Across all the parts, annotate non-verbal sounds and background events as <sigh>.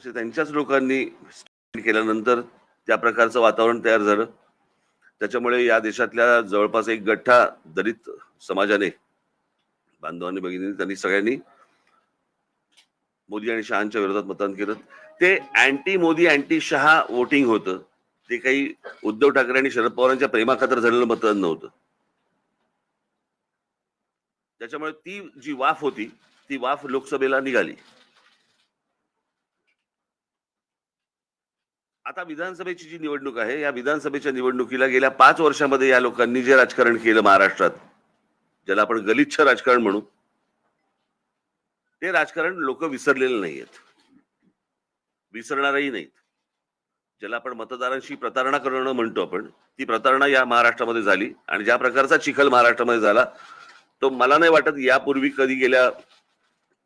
असे त्यांच्याच लोकांनी केल्यानंतर त्या प्रकारचं वातावरण तयार झालं त्याच्यामुळे या देशातल्या जवळपास एक गठ्ठा दलित समाजाने बांधवांनी भगिनी त्यांनी सगळ्यांनी मोदी आणि शहाच्या विरोधात मतदान केलं. ते anti Modi anti Shah voting होतं. ते काही उद्धव ठाकरे आणि शरद पवारांच्या प्रेमाखातर झालेलं मतदान नव्हतं. त्याच्यामुळे ती जी वाफ होती ती वाफ लोकसभेला निघाली. आता विधानसभेची जी निवडणूक आहे या विधानसभेच्या निवडणुकीला गेल्या पाच वर्षामध्ये या लोकांनी जे राजकारण केलं महाराष्ट्रात ज्याला आपण गलिच्छ राजकारण म्हणू ते राजकारण लोक विसरलेले नाहीयेत. विसरणारही नाहीत. ज्याला आपण मतदारांशी प्रतारणा करणं म्हणतो आपण ती प्रतारणा या महाराष्ट्रामध्ये झाली. आणि ज्या प्रकारचा चिखल महाराष्ट्रामध्ये झाला तो मला नाही वाटत यापूर्वी कधी गेल्या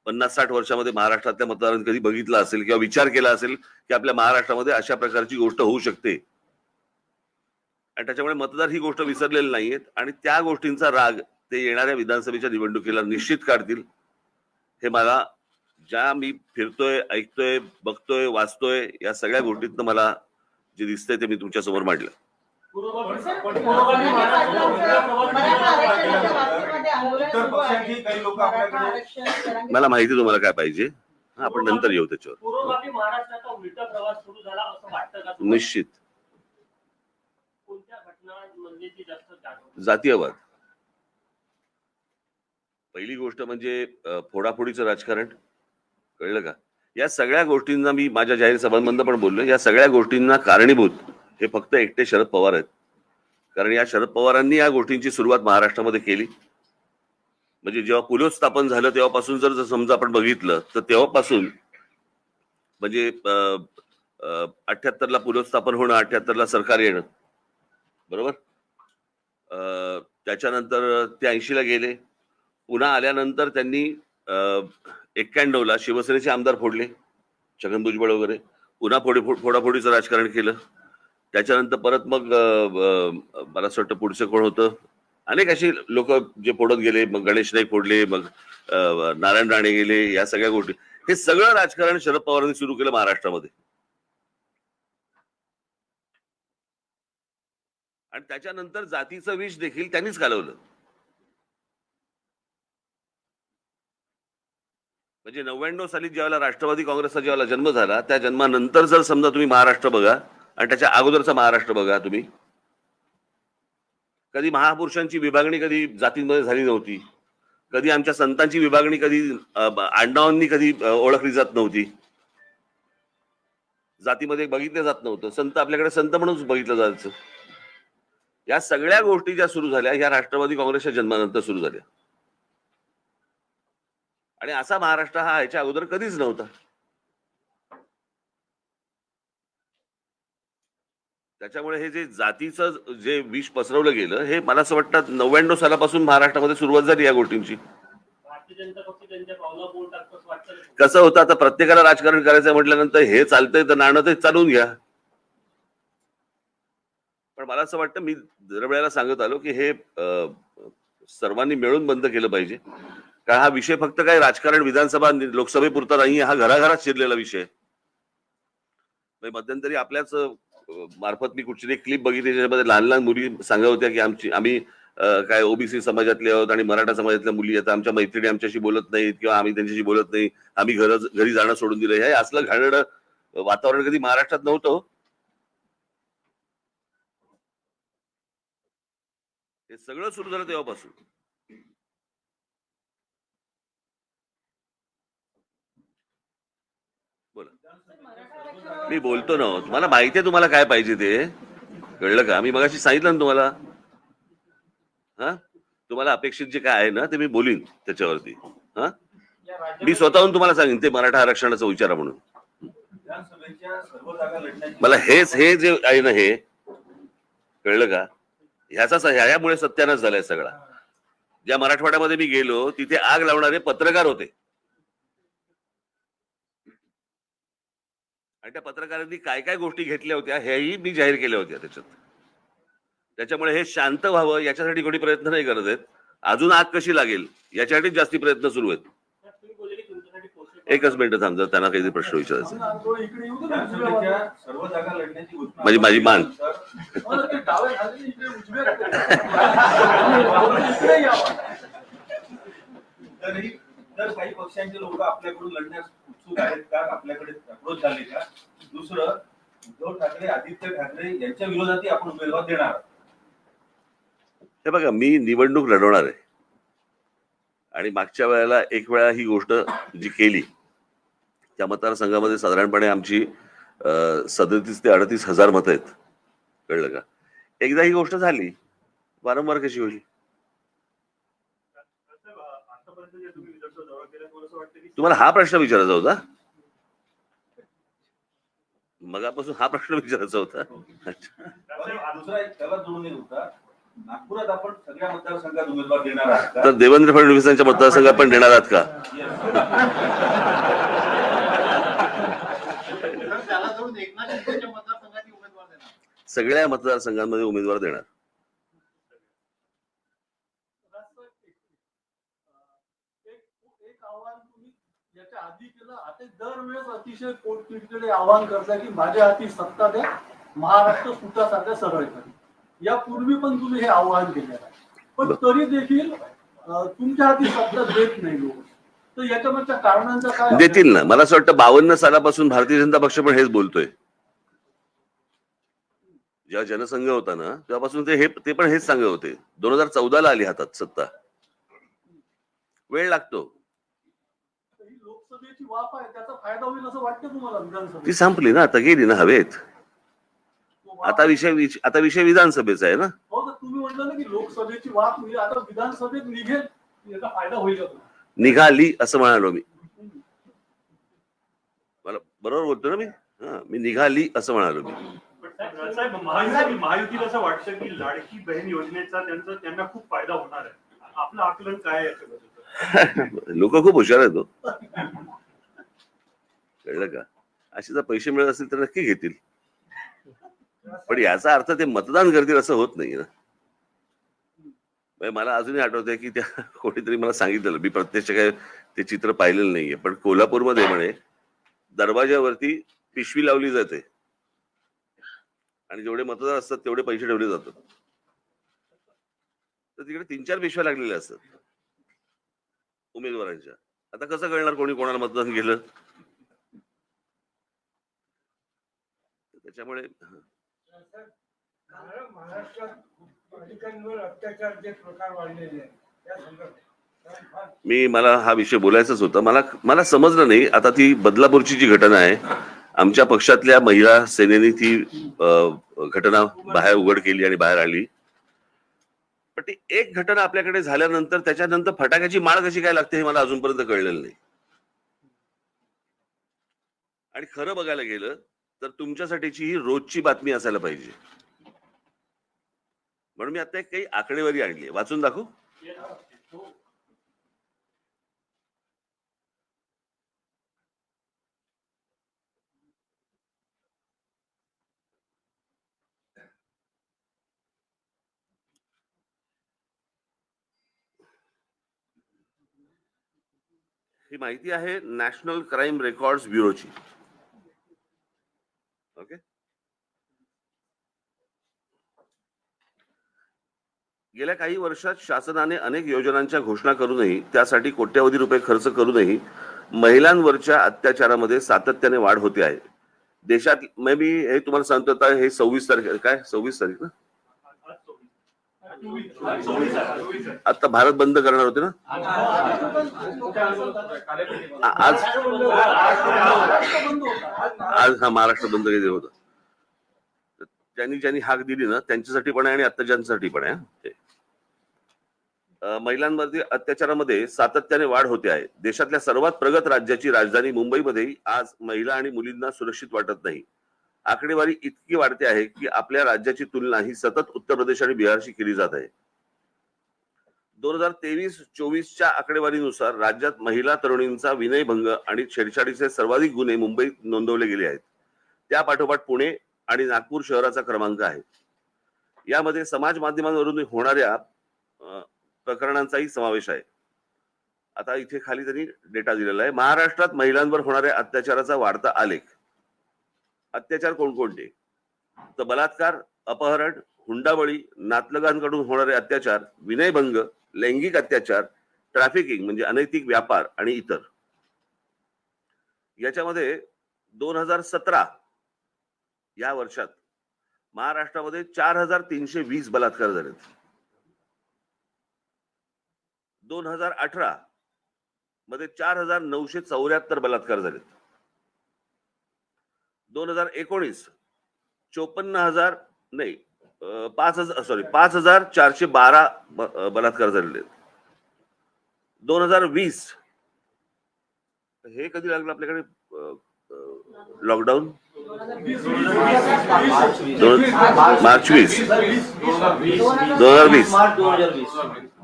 पन्नास साठ वर्षामध्ये महाराष्ट्रातल्या मतदारांनी कधी बघितला असेल किंवा विचार केला असेल की आपल्या महाराष्ट्रामध्ये अशा प्रकारची गोष्ट होऊ शकते? आणि त्याच्यामुळे मतदार ही गोष्ट विसरलेली नाहीयेत आणि त्या गोष्टींचा राग ते येणाऱ्या विधानसभेच्या निवडणुकीला निश्चित काढतील. हे मला ज्या मी फिरतोय ऐकतोय बघतोय वाचतोय या सगळ्या गोष्टीतनं मला जे दिसतंय ते मी तुमच्यासमोर मांडलं. मला माहिती तुम्हाला काय पाहिजे? हा, आपण नंतर येऊ त्याच्यावर. पूर्वभावी महाराष्ट्राचा उलटा प्रवास सुरू झाला असं वाटतं का तुम्हाला? निश्चित? जातीयवाद. पहिली गोष्ट म्हणजे फोडाफोडीचं राजकारण. कळलं का? या सगळ्या गोष्टींना मी माझ्या जाहीर सभांमधनं पण बोललो या सगळ्या गोष्टींना कारणीभूत. हे फक्त एकटे शरद पवार आहेत. कारण या शरद पवारांनी या गोष्टींची सुरुवात महाराष्ट्रामध्ये केली. म्हणजे जेव्हा पुलोत्स्थापन झालं तेव्हापासून जर समजा आपण बघितलं तर तेव्हापासून म्हणजे अठ्याहत्तरला पुलोत्स्थापन होणं अठ्याहत्तरला सरकार येणं. बरोबर? त्याच्यानंतर ते ऐंशीला गेले. पुन्हा आल्यानंतर त्यांनी एक्क्याण्णवला शिवसेनेचे आमदार फोडले छगन भुजबळ वगैरे. पुन्हा फोडी फोडाफोडीचं राजकारण केलं. त्याच्यानंतर परत मग मला असं वाटतं पुढचं कोण होतं? अनेक अशी लोक जे फोडत गेले मग गणेश नाईक फोडले मग नारायण राणे गेले या सगळ्या गोष्टी. हे सगळं राजकारण शरद पवारांनी सुरू केलं महाराष्ट्रामध्ये. आणि त्याच्यानंतर जातीचं विष देखील त्यांनीच घालवलं. म्हणजे नव्याण्णव साली ज्यावेळेला राष्ट्रवादी काँग्रेसचा ज्यावेळेला जन्म झाला त्या जन्मानंतर जर समजा तुम्ही महाराष्ट्र बघा आणि त्याच्या अगोदरचा महाराष्ट्र बघा तुम्ही. कधी महापुरुषांची विभागणी कधी जातींमध्ये झाली नव्हती. कधी आमच्या संतांची विभागणी कधी अ, आडनावांनी कधी ओळखली जात नव्हती. जातीमध्ये बघितलं जात नव्हतं. संत आपल्याकडे संत म्हणून बघितलं जायचं. या सगळ्या गोष्टी ज्या सुरू झाल्या ह्या राष्ट्रवादी काँग्रेसच्या जन्मानंतर सुरू झाल्या. आणि असा महाराष्ट्र हा ह्याच्या अगोदर कधीच नव्हता. त्याच्यामुळे हे जे जातीचं जे विष पसरवलं गेलं हे मला असं वाटतं नव्याण्णव सालापासून महाराष्ट्रामध्ये सुरुवात झाली या गोष्टींची? कसं होतं आता प्रत्येकाला राजकारण करायचं म्हटल्यानंतर हे चालतंय तर नाणं ते चालवून घ्या पण मला असं वाटतं मी दरवेळेला सांगत आलो की हे सर्वांनी मिळून बंद केलं पाहिजे कारण हा विषय फक्त काय राजकारण विधानसभा लोकसभेपुरता नाही हा घराघरात शिरलेला विषय. म्हणजे मध्यंतरी आपल्याच मार्फत मी कुठची क्लिप बघितली ज्याच्यामध्ये लहान लहान मुली सांगत होत्या की आमची आम्ही काय ओबीसी समाजातले आहोत आणि मराठा समाजातल्या मुली आहेत आमच्या मैत्रिणी आमच्याशी बोलत नाहीत किंवा आम्ही त्यांच्याशी बोलत नाही आम्ही घर घरी जाणं सोडून दिलं. हे असलं घाणेरडं वातावरण कधी महाराष्ट्रात नव्हतं. हे सगळं सुरू झालं तेव्हापासून बोला मी बोलतो ना तुम्हाला माहिती आहे तुम्हाला काय पाहिजे ते. कळलं का? मी मगाशी सांगितलं ना तुम्हाला. हा? तुम्हाला अपेक्षित जे काय आहे ना ते मी बोलीन त्याच्यावरती. हा? मी स्वतःहून तुम्हाला सांगेन ते मराठा आरक्षणाचा विचारा म्हणून. मला हेच हे जे आहे ना हे कळलं का? ह्याचा ह्यामुळे सत्यानाश झालाय सगळा. ज्या मराठवाड्यामध्ये मी गेलो तिथे आग लावणारे पत्रकार होते. आणि त्या पत्रकारांनी काय काय गोष्टी घेतल्या होत्या हेही मी जाहीर केल्या होत्या त्याच्यात. त्याच्यामुळे हे शांत व्हावं याच्यासाठी कोणी प्रयत्न नाही करत आहेत. अजून आग कशी लागेल याच्यासाठी जास्ती प्रयत्न सुरू आहेत. एकच मिनिट थांबतात त्यांना काहीतरी प्रश्न विचारायचा माझी- माझी मान. <laughs> तर काही पक्षांचे लोक आपल्याकडून लढण्यास उत्सुक आहेत का? आपल्याकडे अप्रोच झाले का? दुसरं उद्धव ठाकरे आदित्य ठाकरे यांच्या विरोधातही आपण उमेदवार देणार हे बघा मी निवडणूक लढवणार आहे. आणि मागच्या वेळेला एक वेळा ही गोष्ट जी केली त्या मतदारसंघामध्ये साधारणपणे आमची सदतीस ते अडतीस हजार मतं आहेत. कळलं का? एकदा ही गोष्ट झाली वारंवार कशी होईल साहेब, आतापर्यंत जे तुम्ही विदर्भ दौरा केला मला असं वाटतं की तुम्हाला हा प्रश्न विचारायचा होता? मगापासून हा प्रश्न विचारायचा होता. अच्छा. पण दुसरा एक त्याला जोडून येत होता. नागपुरात आपण सगळ्या मतदारसंघात उमेदवार देणार आहात का? तर देवेंद्र फडणवीसांच्या मतदारसंघात पण देणार आहात का? सगळ्या मतदारसंघांमध्ये उमेदवार देणार एक एक आव्हान तुम्ही याच्या आधी केलं आता दरवेळेस अतिशय पोटतिडकीने आवाहन करता की माझ्या हाती सत्ता द्या. महाराष्ट्र सुटासारख्या सरळ करा. यापूर्वी पण तुम्ही हे आव्हान केलेलं आहे. पण तरी देखील तुमच्या हाती सत्ता देत नाही लोक. तर याच्यामागच्या कारणांचा काय देतील ना. मला असं वाटतं बावन्न सालापासून भारतीय जनता पक्ष पण हेच बोलतोय. जेव्हा जनसंघ होता ना तेव्हापासून ते हे ते पण हेच सांगत होते. दोन हजार चौदाला आली हातात सत्ता. वेळ लागतो. लोकसभेची वाफ आहे त्याचा फायदा होईल असं वाटतं तुम्हाला ती विधानसभेत संपली ना आता गेली ना हवेत. आता विषय आता विषय विधानसभेचा आहे ना. हो तर तुम्ही म्हटलं ना की लोकसभेची वाफ होईल आता विधानसभेत निघेल याचा फायदा होईल का? निघाली असं म्हणालो मी. मला बरोबर बोलतो ना मी? हा मी निघाली असं म्हणालो मी. साहेब साहेब, महायुती महायुतीला असं वाटतं की लाडकी बहीण योजनेचा त्यांचा त्यांना खूप फायदा होणार आहे. आपलं आकलन काय आहे याच्याबद्दल? <laughs> लोक खूप हुशार आहेत हो. कळलं का? असे जर पैसे मिळत असतील तर नक्की घेतील. पण याचा अर्थ ते मतदान करतील असं होत नाही ना. म्हणजे मला अजूनही आठवतंय की त्या <laughs> कोणीतरी मला सांगितलेलं मी प्रत्यक्ष काय ते चित्र पाहिलेलं नाहीये पण कोल्हापूरमध्ये म्हणे दरवाजावरती पिशवी लावली जाते. आणि जेवढे मतदार असतात तेवढे पैसे ठेवले जातात. तर तिकडे तीन चार पिशव्या लागलेल्या असतात. उमेदवारांच्या. आता कसं कळणार कोणी कोणाला मतदान केलं? त्याच्यामुळे मी मला हा विषय बोलायचाच होता. मला मला समजलं नाही. आता ती बदलापूरची जी घटना आहे आमच्या पक्षातल्या महिला सेनेने ती घटना बाहेर उघड केली आणि बाहेर आली पण ती एक घटना आपल्याकडे झाल्यानंतर त्याच्यानंतर फटाक्याची माळ कशी काय लागते हे मला अजूनपर्यंत कळलेलं नाही. आणि खरं बघायला गेलं तर तुमच्यासाठीची ही रोजची बातमी असायला पाहिजे. म्हणून मी आता एक काही आकडेवारी आणली वाचून दाखवू? ही माहिती आहे नॅशनल क्राईम रेकॉर्ड ब्युरोची. ओके? गेल्या काही वर्षात शासनाने अनेक योजनांच्या घोषणा करूनही त्यासाठी कोट्यवधी रुपये खर्च करूनही महिलांवरच्या अत्याचारामध्ये सातत्याने वाढ होते आहे. देशात मे हे तुम्हाला सांगतो आता हे सव्वीस तारीख काय? सव्वीस तारीख ना आज चोवीस. आज चोवीस आहे, चोवीस आहे. आता भारत बंद करणार होते ना? आज आज हा महाराष्ट्र बंद केले होत. त्यांनी ज्यांनी ज्यांनी हाक दिली ना त्यांच्यासाठी पण आहे आणि अत्याचारांसाठी पण आहे महिलांमध्ये ते अत्याचारामध्ये सातत्याने वाढ होते आहे. देशातल्या सर्वात प्रगत राज्याची राजधानी मुंबईमध्ये आज महिला आणि मुलींना सुरक्षित वाटत नाही. आकडेवारी इतकी वाढते आहे की आपल्या राज्याची तुलना ही सतत उत्तर प्रदेश आणि बिहारशी केली जात आहे. दोन हजार तेवीस चोवीसच्या आकडेवारीनुसार राज्यात महिला तरुणींचा विनयभंग आणि छेडछाडीचे सर्वाधिक गुन्हे मुंबईत नोंदवले गेले आहेत. त्या पाठोपाठ पुणे आणि नागपूर शहराचा क्रमांक आहे. यामध्ये समाज माध्यमांवरून होणाऱ्या अं, प्रकरणांचाही समावेश आहे. आता इथे खाली त्यांनी डेटा दिलेला आहे. महाराष्ट्रात महिलांवर होणाऱ्या अत्याचाराचा वाढता आलेख. अत्याचार कोणकोणते तर बलात्कार अपहरण हुंडाबळी नातलगांकडून होणारे अत्याचार विनयभंग लैंगिक अत्याचार ट्रॅफिकिंग म्हणजे अनैतिक व्यापार आणि इतर. याच्यामध्ये दोन हजार सतरा या वर्षात महाराष्ट्रामध्ये चार हजार तीनशे वीस बलात्कार झालेत. दोन हजार अठरा मध्ये चार हजार नऊशे चौऱ्याहत्तर बलात्कार झालेत. दोन हजार एकोणीस. चोपन्न हजार नाही पाच हजार सॉरी पाच हजार चारशे बारा बलात्कार झालेले आहेत. दोन हजार वीस हे कधी लागलं आपल्याकडे? लॉकडाऊन दोन मार्च वीस दोन हजार वीस.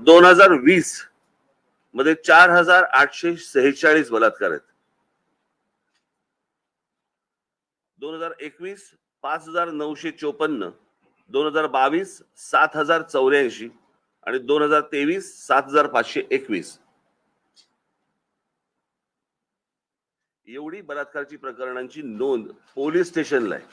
दोन हजार वीस. मध्ये चार हजार आठशे सेहेचाळीस बलात्कार आहेत. दोन हजार एकवीस पाच हजार नऊशे चोपन्न दोन हजार बावीस सात हजार चौऱ्याऐंशी आणि दोन हजार तेवीस सात हजार पाचशे एकवीस. एवढी बलात्कारची प्रकरणांची नोंद पोलीस स्टेशनला आहे.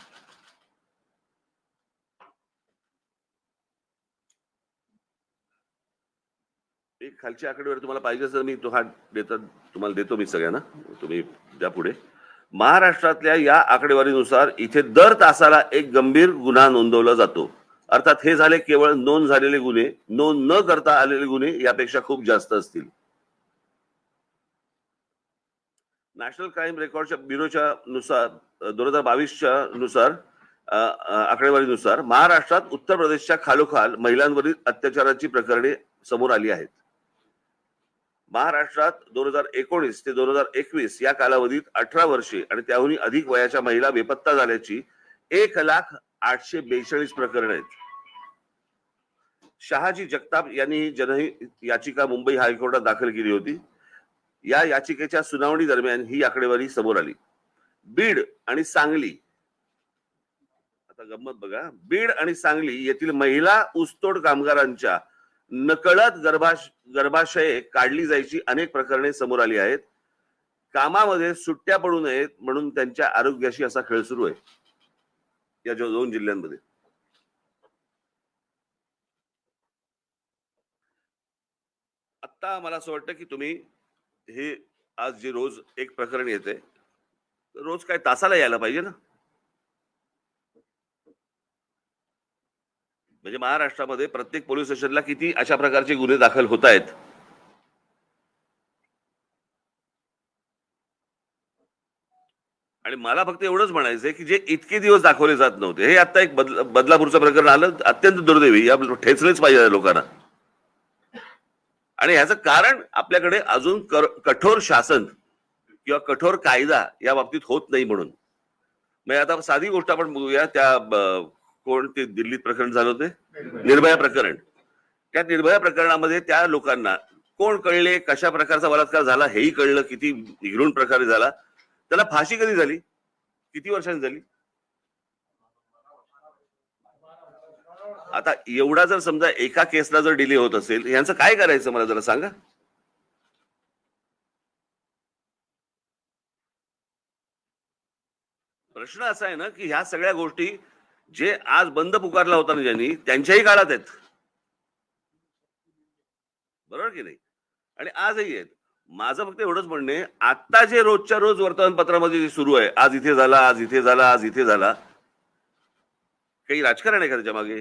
एक आकडेवर तुम्हाला पाहिजे असेल मी तो हा देतात तुम्हाला देतो मी सगळ्यांना. तुम्ही द्या पुढे. महाराष्ट्रातल्या या आकडेवारीनुसार इथे दर तासाला एक गंभीर गुन्हा नोंदवला जातो. अर्थात हे झाले केवळ नोंद झालेले गुन्हे नोंद न करता आलेले गुन्हे यापेक्षा खूप जास्त असतील. नॅशनल क्राईम रेकॉर्डच्या ब्युरोच्या नुसार दोन हजार बावीसच्या नुसार आकडेवारीनुसार महाराष्ट्रात उत्तर प्रदेशच्या खालोखाल महिलांवरील अत्याचाराची प्रकरणे समोर आली आहेत. महाराष्ट्रात दोन हजार एकोणीस ते दोन हजार एकवीस या कालावधीत अठरा वर्षे आणि त्याहूनही अधिक वयाच्या महिला बेपत्ता झाल्याची एक लाख आठशे बेचाळीस प्रकरण आहेत. शहाजी जगताप यांनी जनहित याचिका मुंबई हायकोर्टात दाखल केली होती. या याचिकेच्या सुनावणी दरम्यान ही आकडेवारी समोर आली. बीड आणि सांगली आता गंमत बघा. बीड आणि सांगली येथील महिला ऊसतोड कामगारांच्या नकळत गर्भाश गर्भाशये काढली जायची अनेक प्रकरणे समोर आली आहेत. कामामध्ये सुट्ट्या पडू नयेत म्हणून त्यांच्या आरोग्याशी असा खेळ सुरू आहे. या दोन जिल्ह्यांमध्ये. आता मला असं वाटतं की तुम्ही हे आज जी रोज एक प्रकरण येते रोज काय तासाला यायला पाहिजे ना? म्हणजे महाराष्ट्रामध्ये प्रत्येक पोलीस स्टेशनला किती अशा प्रकारचे गुन्हे दाखल होत आहेत आणि मला फक्त एवढंच म्हणायचंय की जे इतके दिवस दाखवले जात नव्हते हे आता एक बदला बदलापूरचं प्रकरण आलं अत्यंत दुर्दैवी या ठेचलेच पाहिजे लोकांना. आणि ह्याचं कारण आपल्याकडे अजून कठोर शासन किंवा कठोर कायदा या बाबतीत होत नाही म्हणून. म्हणजे आता साधी गोष्ट आपण बघूया त्या ब- कोण ते दिल्लीत प्रकरण झालं होते? निर्भया प्रकरण. त्या निर्भया प्रकरणामध्ये त्या लोकांना कोण कळले कशा प्रकारचा बलात्कार झाला हेही कळलं किती निघून प्रकारे झाला त्याला फाशी कधी झाली? किती वर्षांनी झाली? आता एवढा जर समजा एका केसला जर डिले होत असेल यांचं काय करायचं मला जरा सांगा? प्रश्न असा आहे ना की ह्या सगळ्या गोष्टी जे आज बंद पुकारला होता ना ज्यांनी त्यांच्याही काळात आहेत. बरोबर की नाही? आणि आजही आहेत. माझं फक्त एवढंच म्हणणं आहे आता जे रोजच्या रोज वर्तमानपत्रामध्ये जे सुरू आहे आज इथे झाला आज इथे झाला आज इथे झाला काही राजकारण आहे का त्याच्यामागे?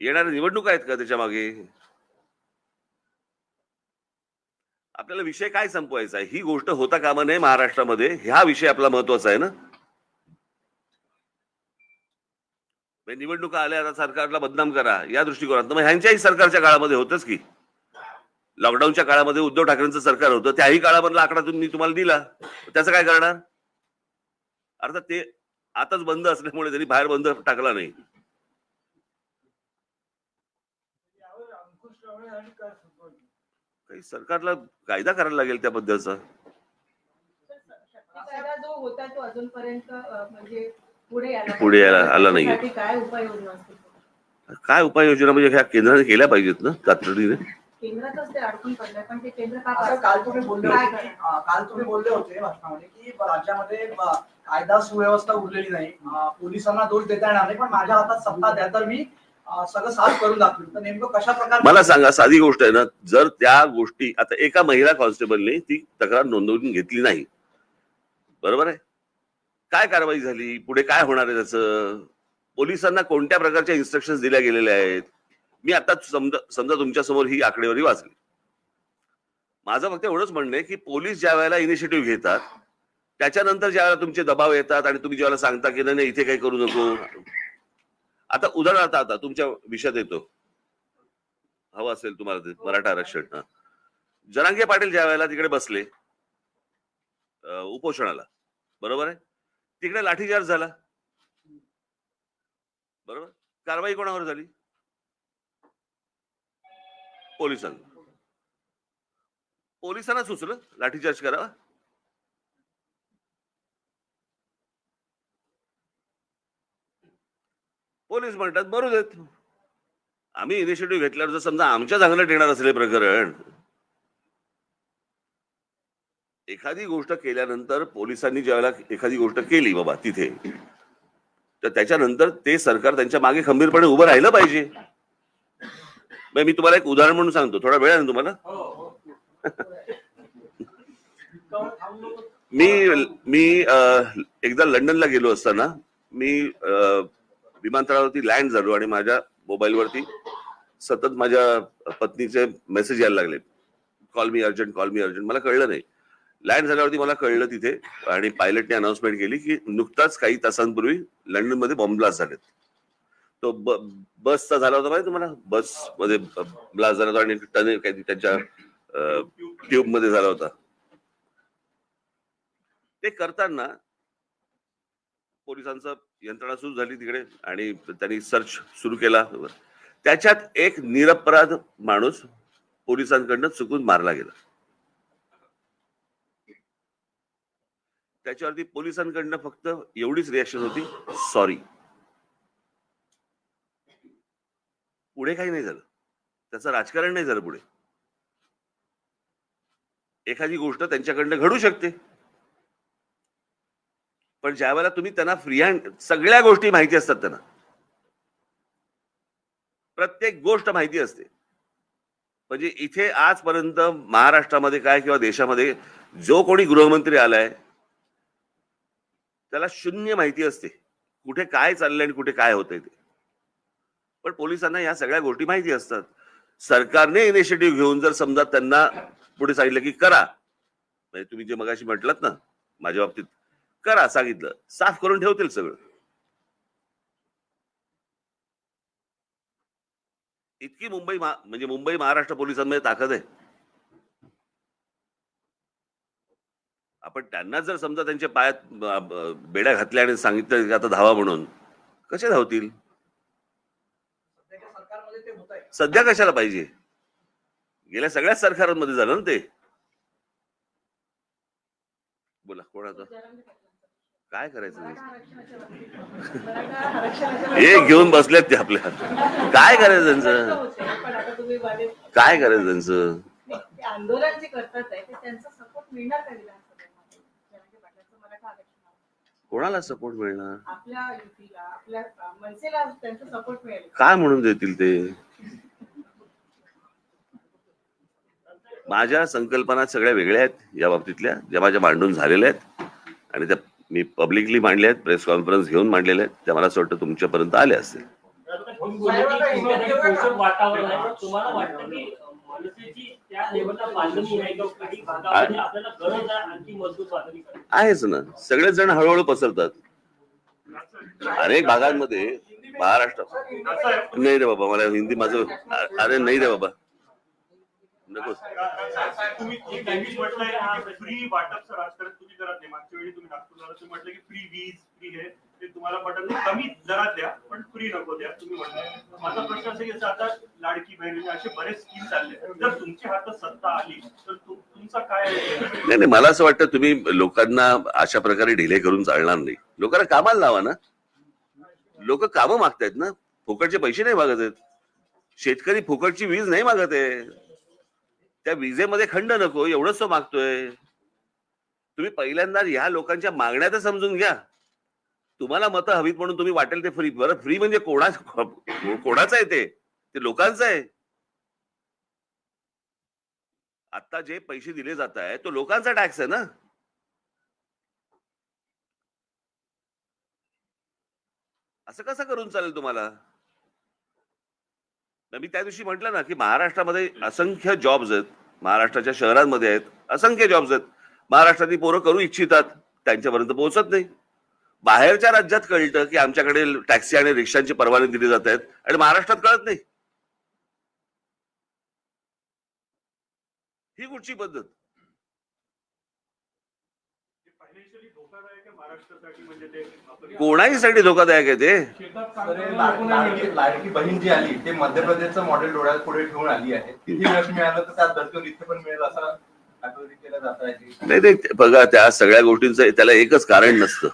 येणाऱ्या निवडणुका आहेत का त्याच्यामागे? आपल्याला विषय काय संपवायचा आहे? ही गोष्ट होता कामा नये महाराष्ट्रामध्ये. हा विषय आपला महत्त्वाचा आहे ना म्हणजे निवडणुका आल्या आता सरकारला बदनाम करा या दृष्टिकोनात मग ह्यांच्याही सरकारच्या काळामध्ये होतच की लॉकडाऊनच्या काळामध्ये उद्धव ठाकरेंचं सरकार होतं त्याही काळामधला आकडा तुम्ही तुम्हाला दिला त्याचं काय करणार अर्थात ते आताच बंद असल्यामुळे त्यांनी बाहेर बंद टाकला नाही काही सरकारला कायदा करायला लागेल त्याबद्दलचा शक्ती पुढे यायला- आला नाहीये. त्यासाठी काय उपाययोजना म्हणजे ह्या केंद्राने केल्या पाहिजेत ना तातडीने? केंद्रातच ते अडकून पडलंय पण ते केंद्र का असं काल तुम्ही बोलले होते की अं, काल तुम्ही बोलले होते भाषणामध्ये की राज्यामध्ये कायदा सुव्यवस्था उरलेली नाही. पोलिसांना दोष देता येणार नाही पण माझ्या हातात सत्ता द्या तर मी सगळं साफ करून दाखवेन. तर नेमकं कशा प्रकारे मला सांगा साधी गोष्ट आहे ना जर त्या गोष्टी आता एका महिला कॉन्स्टेबलने ती तक्रार नोंदवून घेतली नाही. बरोबर आहे? काय कारवाई झाली? पुढे काय होणार आहे त्याचं? पोलिसांना कोणत्या प्रकारच्या इन्स्ट्रक्शन दिल्या गेलेल्या आहेत? मी आता समजा समजा तुमच्यासमोर ही आकडेवारी वाचली. माझं फक्त एवढंच म्हणणं आहे की पोलीस ज्या वेळेला इनिशिएटिव्ह घेतात त्याच्यानंतर ज्या वेळेला तुमचे दबाव येतात आणि तुम्ही ज्यावेळेला सांगता की नाही इथे काही करू नको. आता उदाहरणार्थ आता तुमच्या विषयात येतो. हवं असेल तुम्हाला ते मराठा आरक्षण हा. जरांगे पाटील ज्या वेळेला तिकडे बसले उपोषणाला बरोबर आहे? तिकडे लाठीचार्ज झाला. बरोबर? कारवाई कोणावर झाली? पोलिसांना पोलिसांना सुचलं? लाठीचार्ज करावा? पोलीस म्हणतात बरू देत. आम्ही इनिशिएटिव्ह घेतल्यावर जर समजा आमच्या चांगलं येणार असले प्रकरण एखादी गोष्ट केल्यानंतर पोलिसांनी ज्यावेळेला एखादी गोष्ट केली बाबा तिथे तर त्याच्यानंतर ते सरकार त्यांच्या मागे खंबीरपणे उभं राहिलं पाहिजे. मी तुम्हाला एक उदाहरण म्हणून सांगतो. थोडा वेळ आहे ना तुम्हाला? थांबलो तर मी मी एकदा लंडनला गेलो असताना मी विमानतळावरती लँड झालो आणि माझ्या मोबाईलवरती सतत माझ्या पत्नीचे मेसेज यायला लागले. Call me urgent call me urgent. मला कळलं नाही. लँड झाल्यावरती मला कळलं तिथे. आणि पायलटने अनाउन्समेंट केली की नुकताच काही तासांपूर्वी लंडनमध्ये बॉम्ब ब्लास्ट झालेत. तो ब- बसचा झाला होता माहिती तुम्हाला? बसमध्ये ब्लास्ट झाला होता आणि टने काही त्यांच्या ट्यूबमध्ये झाला होता. ते करताना पोलिसांचं यंत्रणा सुरू झाली तिकडे आणि त्यांनी सर्च सुरू केला. त्याच्यात एक निरपराध माणूस पोलिसांकडनं चुकून मारला गेला. त्याच्यावरती पोलिसांकडनं फक्त एवढीच रिॲक्शन होती. सॉरी पुढे काही नाही झालं. त्याचं राजकारण नाही झालं पुढे. एखादी गोष्ट त्यांच्याकडनं घडू शकते. पण ज्या वेळेला तुम्ही त्यांना फ्री हँड सगळ्या गोष्टी माहिती असतात त्यांना. प्रत्येक गोष्ट माहिती असते. म्हणजे इथे आजपर्यंत महाराष्ट्रामध्ये काय किंवा देशामध्ये जो कोणी गृहमंत्री आलाय त्याला शून्य माहिती असते. कुठे काय चाललंय आणि कुठे काय होतंय ते. पण पोलिसांना या सगळ्या गोष्टी माहिती असतात. सरकारने इनिशिएटिव्ह घेऊन जर समजा त्यांना पुढे सांगितलं की करा. म्हणजे तुम्ही जे मगाशी म्हटलात ना माझ्या बाबतीत करा सांगितलं. साफ करून ठेवतील सगळं. इतकी मुंबई म्हणजे मुंबई महाराष्ट्र पोलिसांमध्ये ताकद आहे. आपण त्यांना जर समजा त्यांच्या पायात बेड्या घातल्या आणि सांगितलं की आता धावा म्हणून कसे धावतील? सध्या कशाला पाहिजे? गेल्या सगळ्याच सरकारांमध्ये झालं ना ते. बोला कोणाचं काय करायचं हे घेऊन बसलेत ते आपल्या काय करायचं त्यांचं? आता काय करायचं त्यांचं? आंदोलन जे करतात आहे ते त्यांचा सपोर्ट मिळणार का विधानसभेमध्ये जरांगे पाटलांचं मराठा आरक्षणाला कोणाला सपोर्ट मिळणार? आपल्या युतीला आपल्या अं, मनसेला त्यांचा सपोर्ट मिळेल. काय म्हणून देतील ते? माझ्या संकल्पना सगळ्या वेगळ्या आहेत या बाबतीतल्या. ज्या माझ्या मांडून झालेल्या आहेत आणि त्या मी पब्लिकली मांडल्या आहेत प्रेस कॉन्फरन्स घेऊन मांडलेल्या आहेत त्या मला असं वाटतं तुमच्यापर्यंत आल्या असतील. वातावरण आहे तुम्हाला वाटतं की मनसेची आहेच ना. सगळेच जण हळूहळू पसरतात. अनेक भागांमध्ये महाराष्ट्र असं आहे नाही रे बाबा मला हिंदी माझं अरे नाही रे बाबा. नको तुम्ही नेहमीच म्हटलंय की फ्री वाटपचं राजकारण तुम्ही करत नाही मागच्या वेळी तुम्ही नागपूरला तुम्ही म्हटलं की फ्री वीज फ्री हे ते तुम्हाला पटत नाही. कमी द्या पण फ्री नको द्या तुम्ही म्हटलं माझा प्रश्न असा की आता लाडकी बहिणी असे बरेच स्कीम चालले जर तुमच्या हातात सत्ता आली तर तुमचा काय? नाही नाही मला असं वाटतं तुम्ही लोकांना अशा प्रकारे ढिले करून चालणार नाही. लोकांना कामाला लावा ना. लोक कामं मागतायत ना. फुकटचे पैसे नाही मागत आहेत. शेतकरी फुकटची वीज नाही मागत आहे. त्या विजेमध्ये खंड नको एवढंच तो मागतोय. तुम्ही पहिल्यांदा ह्या लोकांच्या मागण्या तर समजून घ्या. तुम्हाला मतं हवीत म्हणून तुम्ही वाटेल ते फ्री बरं फ्री म्हणजे कोणा कोणाचं आहे ते? ते लोकांचं आहे. आता जे पैसे दिले जात आहे तो लोकांचा टॅक्स आहे ना? असं कसं करून चालेल तुम्हाला? मी त्या दिवशी म्हटलं ना की महाराष्ट्रामध्ये असंख्य जॉब्स आहेत. महाराष्ट्राच्या शहरांमध्ये आहेत. असंख्य जॉब्स आहेत. महाराष्ट्रातली पोरं करू इच्छितात. त्यांच्यापर्यंत पोहोचत नाही. बाहेरच्या राज्यात कळतं की आमच्याकडे टॅक्सी आणि रिक्षांची परवाने दिली जात आहेत आणि महाराष्ट्रात कळत नाही. ही कुठची पद्धत फायनान्शियली धोकादायक आहे महाराष्ट्रासाठी म्हणजे ते आपण- कोणाहीसाठी धोकादायक आहे ते? लाडकी बहीण जी आली ते मध्य प्रदेशचं मॉडेल डोळ्यात पुढे ठेवून आली आहे. किती यश मिळालं तर त्यात इथे पण मिळेल असं नाही नाही ते बघा त्या सगळ्या गोष्टींचं त्याला एकच कारण नसतं.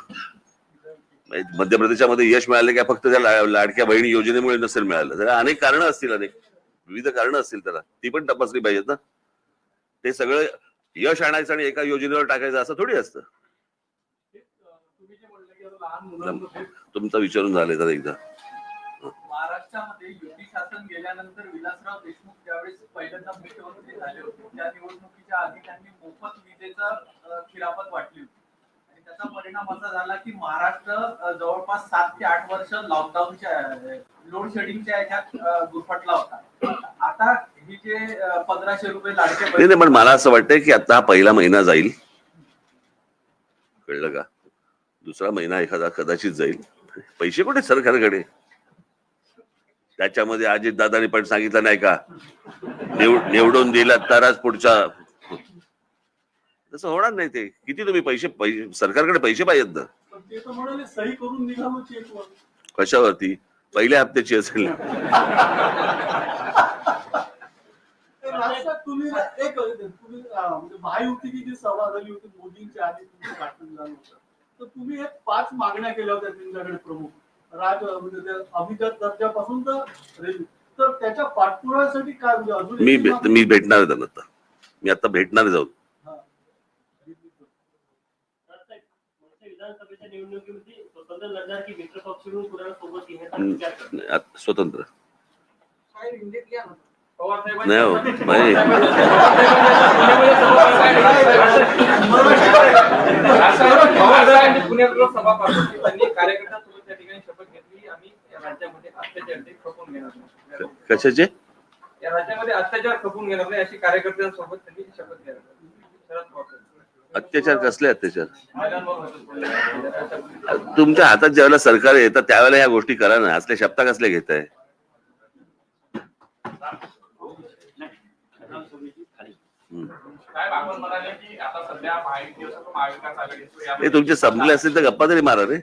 म्हणजे मध्य प्रदेशामध्ये यश मिळालं की फक्त त्या लाडक्या बहिणी योजनेमुळे नसेल मिळालं. त्याला अनेक कारणं असतील अनेक. विविध कारणं असतील त्याला. ती पण तपासली पाहिजेत ना. ते सगळं यश आणायचं आणि एका योजनेवर टाकायचं असं थोडी असतं तुम्ही जे म्हणलं की आता लहान मुलांमध्ये तुमचं विचारून झालंय तर एकदा. महाराष्ट्रामध्ये युती शासन गेल्यानंतर विलासराव देशमुख ज्यावेळेस पहिल्यांदा मुख्यमंत्री झाले होते त्या निवडणुकीच्या आधी त्यांनी मोफत विजेचा खिरापत वाटली होती. आणि त्याचा परिणाम असा झाला की महाराष्ट्र जवळपास सात ते आठ वर्ष लॉकडाऊनच्या लोड शेडिंगच्या ह्याच्यात अ, गुरफटला होता. आता ही जे पंधराशे रुपये लाडके पण मला असं वाटतंय की आता हा पहिला महिना जाईल. कळलं का? दुसरा महिना एखादा कदाचित जाईल. पैसे कुठे सरकारकडे त्याच्यामध्ये अजित दादानी पण सांगितलं नाही का? निवडून दिला तरच पुढचा. तसं होणार नाही ते. किती तुम्ही पैसे सरकारकडे पैसे पाहिजेत ना? तर कशावरती? पहिल्या हप्त्याची असेल तुम्ही एक महायुतीची म्हणजे जी सभा झाली होती मोदींच्या आधी तर तुम्ही एक पाच मागण्या केल्या होत्या त्यांच्याकडे प्रमुख. राज म्हणजे अभिजात दर्जापासून तर तर त्याच्या पाठपुराव्यासाठी काय म्हणजे अजून मी मी भेटणार आहे त्यांना आता. मी आता भेटणार जाऊन. हा. तर मागच्या विधानसभेच्या निवडणुकीमध्ये स्वतंत्र. लढणार की मित्र पक्ष म्हणून कुणाला सोबत घेण्याचा विचार करतात नाही, आता स्वतंत्र. साहेब, इंडियात घ्या ना. नाही हो कशाचे या राज्यामध्ये अत्याचार खपून घेणार नाही. अशी कार्यकर्त्यांसोबत त्यांनी शपथ घेणार अत्याचार कसले अत्याचार? तुमच्या हातात ज्यावेळेला सरकार येतं त्यावेळेला ह्या गोष्टी करा ना. असले शब्द कसले घेत आहे साहेब आपण म्हणाले की आता सध्या महायुती असो महाविकास आघाडी असो हे यामध्ये तुमचे संपले असतील तर गप्पा तरी मारा रे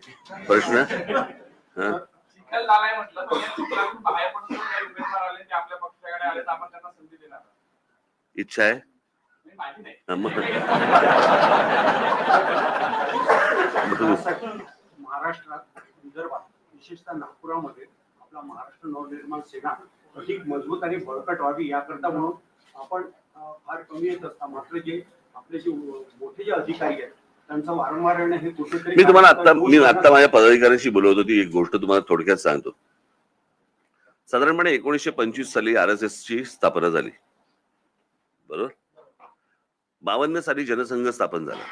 प्रश्न. हा? चिखल झालाय म्हटलं तर या चिखलातून बाहेर पडून जर काही उमेदवार आले ते आपल्या पक्षाकडे आले तर आपण त्यांना संधी देणार. इच्छा आहे? महाराष्ट्रात विदर्भात विशेषतः नागपुरामध्ये आपला महाराष्ट्र नवनिर्माण सेना अधिक मजबूत आणि बळकट व्हावी याकरता म्हणून आपण फार कमी येत असता मात्र जे आपले जे मोठे जे अधिकारी आहेत त्यांचं वारंवार येणं हे कुठेतरी मी तुम्हाला आता मी आता माझ्या पदाधिकाऱ्यांशी बोलवत होती. एक गोष्ट तुम्हाला थोडक्यात सांगतो. साधारणपणे एकोणीसशे पंचवीस साली आर एस एस ची स्थापना झाली. बरोबर? बावन्न साली जनसंघ स्थापन झाला.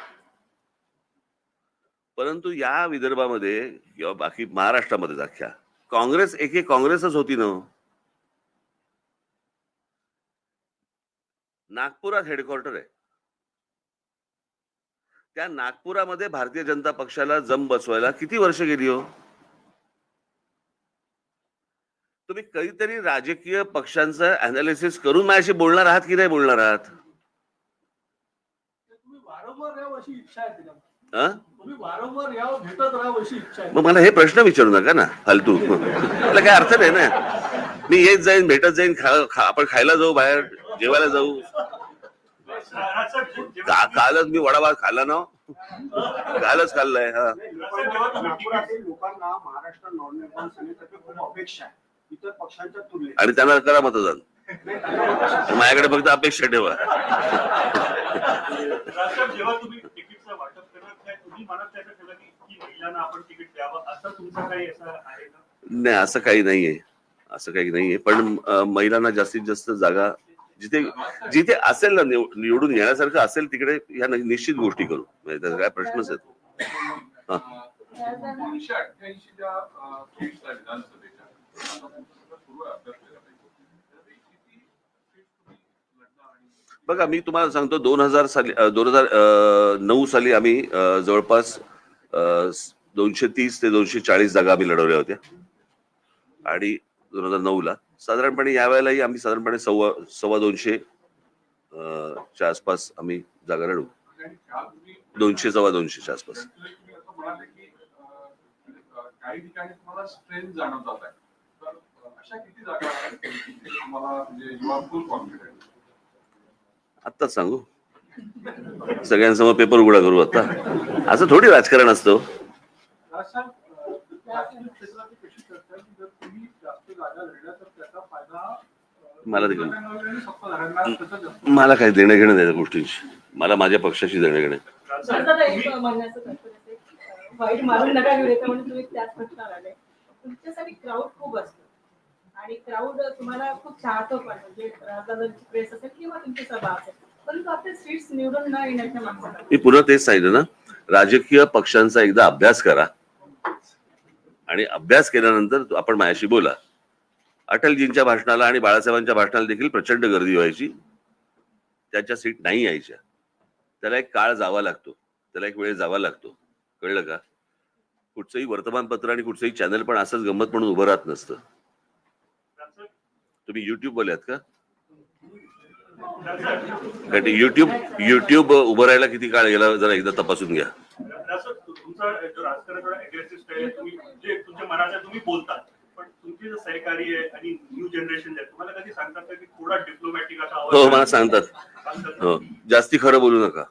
परंतु या विदर्भामध्ये किंवा बाकी महाराष्ट्रामध्ये अख्ख्या काँग्रेस एक एक काँग्रेसच होती ना नागपुरात हेडक्वार्टर आहे. त्या नागपुरामध्ये भारतीय जनता पक्षाला जम बसवायला किती वर्ष गेली हो? तुम्ही कधीतरी राजकीय पक्षांचं अनालिसिस करून माझ्याशी बोलणार आहात की नाही बोलणार आहात? मग मला हे प्रश्न विचारू नका ना फालतू. <laughs> त्याला काय अर्थ नाही ना. मी येत जाईन भेटत जाईन खा- खा- आपण खायला जाऊ बाहेर जेवायला जाऊ. का- कालच मी वडापाव खाल्ला ना? कालच खाल्लाय हा. लोकांना महाराष्ट्र नवनिर्माण सेनेतर्फे खूप अपेक्षा आहे इतर पक्षांच्या तुलनेत आणि त्यांना करा मतदान. माझ्याकडे फक्त अपेक्षा ठेवा. जेव्हा तुम्ही तिकीटचं वाटप तुम्ही मनात आपण तिकीट द्यावं असं तुमचं काही असं आहे नाही असं काही नाहीये. असं काही नाहीये. पण महिलांना जास्तीत जास्त जागा जिथे जिथे असेल ना निवडून येण्यासारखं असेल तिकडे ह्या निश्चित गोष्टी करू. म्हणजे त्याचा काय प्रश्नच येतो आहेत बघा मी तुम्हाला सांगतो दोन हजार साली दोन हजार नऊ साली आम्ही जवळपास दोनशे तीस ते दोनशे चाळीस जागा आम्ही लढवल्या होत्या. आणि दोन हजार नऊ ला. साधारणपणे यावेळेलाही आम्ही साधारणपणे सव्वा सव्वा दोनशे च्या आसपास आम्ही जागा लढवू. दोनशे सव्वा दोनशे सव्वा दोनशेच्या आसपास. आत्ताच सांगू. सगळ्यांसमोर पेपर उघडा करू आता. असं थोडी राजकारण असतं हो राजसाहेब, अं, राजकीय क्षेत्राची कशी चर्चा आहे की जर तुम्ही जास्त जागा लढल्या तर त्याचा फायदा अं, मला जास्त मला काही देणं घेणं नाही त्या गोष्टींची मला माझ्या पक्षाशी देणं घेणं राजसाहेब, माझं तर एक तुम्ही- म्हणण्याचं तात्पर्य आहे, अं, वाईट मारून नका घेऊ नका म्हणून तुम्ही त्याच प्रश्नावर आले. तुमच्यासाठी क्राऊड खूप असतो. आणि क्राऊड तुम्हाला खूप चाहतो पण म्हणजे राजधानीची प्रेस असेल किंवा तुमची सभा असेल. परंतु आपले सीट्स निवडून न येण्याच्या माणसाला मी पुन्हा तेच सांगितलं ना राजकीय पक्षांचा एकदा अभ्यास करा. आणि अभ्यास केल्यानंतर आपण माझ्याशी बोला. अटलजींच्या भाषणाला आणि बाळासाहेबांच्या भाषणाला देखील प्रचंड गर्दी व्हायची. त्याच्या सीट नाही यायच्या. त्याला एक काळ जावा लागतो. त्याला एक वेळ जावा लागतो. कळलं का? कुठचंही वर्तमानपत्र आणि कुठचंही चॅनल पण असंच गंमत म्हणून उभं राहत नसतं. तुम्ही युट्यूब बोलत का? कारण युट्यूब युट्यूब उभं राहायला किती काळ गेला जरा एकदा तपासून घ्या. तुमचा सहकारी आहे आणि न्यू जनरेशन आहे तुम्हाला कधी सांगतात का की थोडा डिप्लोमॅटिक असा हो मला सांगतात. हो जास्ती खरं बोलू नका.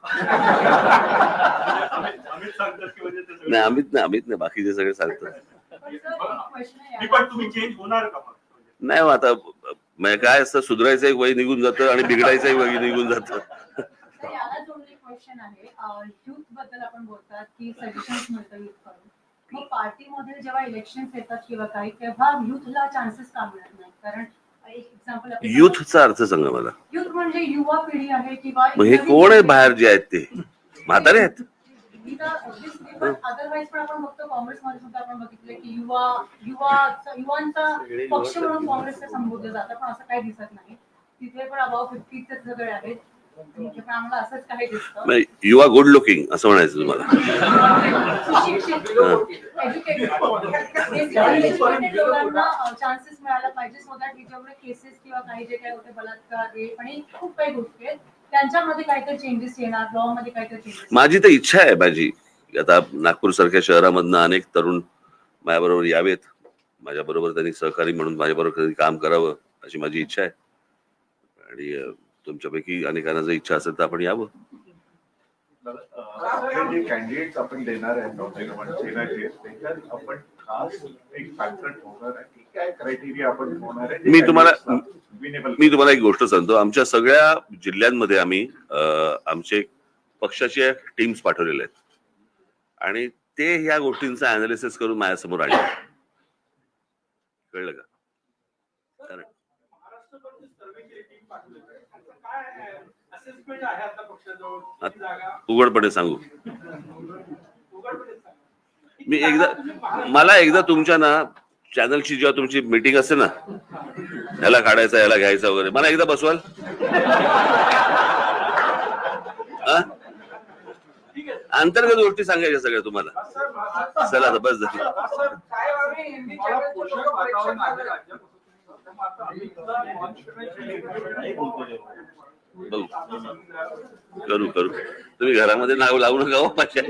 म्हणजे अमित सांगतात की म्हणजे नाही अमित नाही अमित नाही बाकीचे सगळे सांगतात. पण नाही, पण तुम्ही चेंज होणार का मग? नाही मग आता म्हणजे काय असतं सुधारायचं एक वय निघून जातं आणि बिघडायचं एक वय निघून जातं. याला क्वेश्चन आहे. युथबद्दल आपण बोलतात की सजेशन्स मिळतं युथकडून. मग पार्टीमध्ये जेव्हा इलेक्शन्स येतात किंवा काही तेव्हा युथला चान्सेस का मिळत नाही कारण एक एक्झाम्पल युथचा अर्थ सांगा मला. युथ म्हणजे युवा पिढी आहे किंवा हे कोण आहे बाहेर जे आहेत ते? म्हातारे आहेत? अदरवाईज पण आपण बघतो काँग्रेसमध्ये सुद्धा आपण बघितलं की युवा युवा युवांचा पक्ष म्हणून काँग्रेसला संबोधलं जातं पण असं काही दिसत नाही. तिथे पण अबाव फिफ्टीचे सगळे आहेत. दिसतं. म्हणजे युवा गुड लुकिंग असं म्हणायचं तुम्हाला. माझी तर इच्छा आहे माझी. आता नागपूर सारख्या शहरामधनं अनेक तरुण माझ्याबरोबर यावेत. माझ्याबरोबर त्यांनी सहकारी म्हणून माझ्याबरोबर काम करावं अशी माझी इच्छा आहे. आणि तुमच्यापैकी अनेकांना जर इच्छा असेल तर आपण यावं. जे कॅन्डिडेट आपण देणार आहेत नवनिर्माण सेनाचे त्याच्यात आपण खास एक फॅक्टर ठेवणार आहे की काय क्रायटेरिया आपण ठेवणार आहे मी तुम्हाला- मी तुम्हाला एक गोष्ट सांगतो. आमच्या सगळ्या जिल्ह्यांमध्ये आम्ही आमचे पक्षाचे टीम्स पाठवलेले आहेत. आणि ते ह्या गोष्टींचा अनालिसिस करून माझ्यासमोर आणले कळलं का? कारण उघडपणे सांगू. मी एकदा मला एकदा तुमच्या ना चॅनलची जेव्हा तुमची मीटिंग असते ना ह्याला काढायचं ह्याला घ्यायचं वगैरे. मला एकदा बसवाल? हा? अंतर्गत गोष्टी सांगायच्या सगळ्या तुम्हाला. चला आता बस झाली. बघू. करू करू. तुम्ही घरामध्ये नाव लावू नका हो माझ्या.